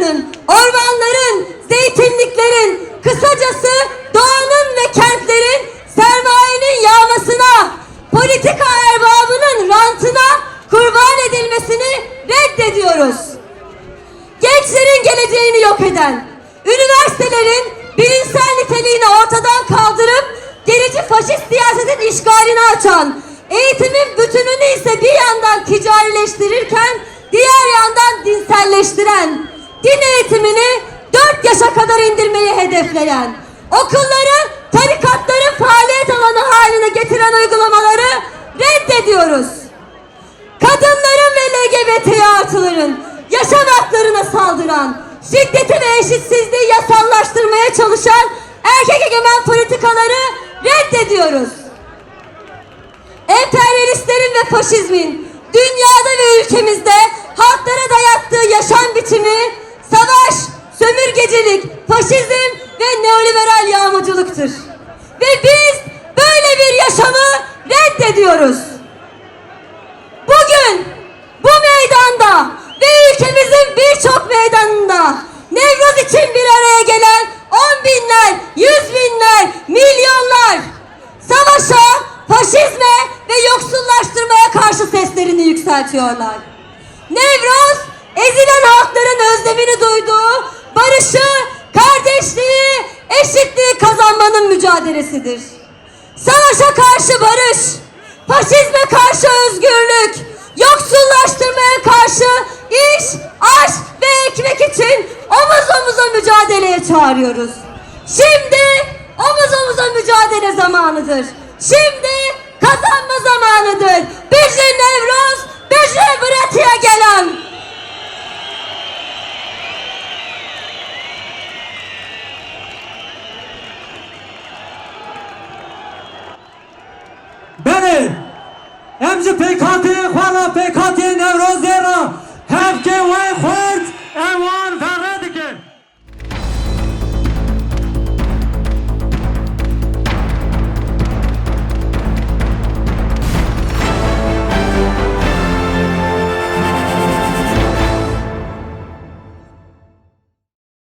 alanlarının, ormanların, zeytinliklerin, kısacası doğanın ve kentlerin sermayenin yağmasına, politika erbabının rantına kurban edilmesini reddediyoruz. Gençlerin geleceğini yok eden, üniversitelerin bilimsel niteliğini ortadan kaldırıp gerici faşist siyasetin işgalini açan, eğitimin bütününü ise bir yandan ticarileştirirken diğer yandan dinselleştiren, din eğitimini 4 yaşa kadar indirmeyi hedefleyen, okulları tarikatların faaliyet alanı haline getiren uygulamaları reddediyoruz kadınların ve LGBT artıların yaşam haklarına saldıran, şiddeti ve eşitsizliği yasallaştırmaya çalışan erkek egemen politikaları reddediyoruz. Emperyalistlerin ve faşizmin dünyada ve ülkemizde halklara dayattığı yaşam biçimi savaş, sömürgecilik, faşizm ve neoliberal yağmacılıktır. Ve biz böyle bir yaşamı reddediyoruz. Bugün bu meydanda ve ülkemizin birçok meydanında Nevruz için bir araya gelen on binler, yüz binler, milyonlar savaşa, faşizme ve yoksullaştırmaya karşı seslerini yükseltiyorlar. Nevruz, ezilen halkların özlemini duyduğu, barışı, kardeşliği, eşitliği kazanmanın mücadelesidir. Savaşa karşı barış, faşizme karşı özgürlük, yoksullaştırmaya karşı iş, aş ve ekmek için omuz omuza mücadeleye çağırıyoruz. Şimdi omuz omuza mücadele zamanıdır. Şimdi Benim. Emzi PKT, Kuala PKT, Nevroz'de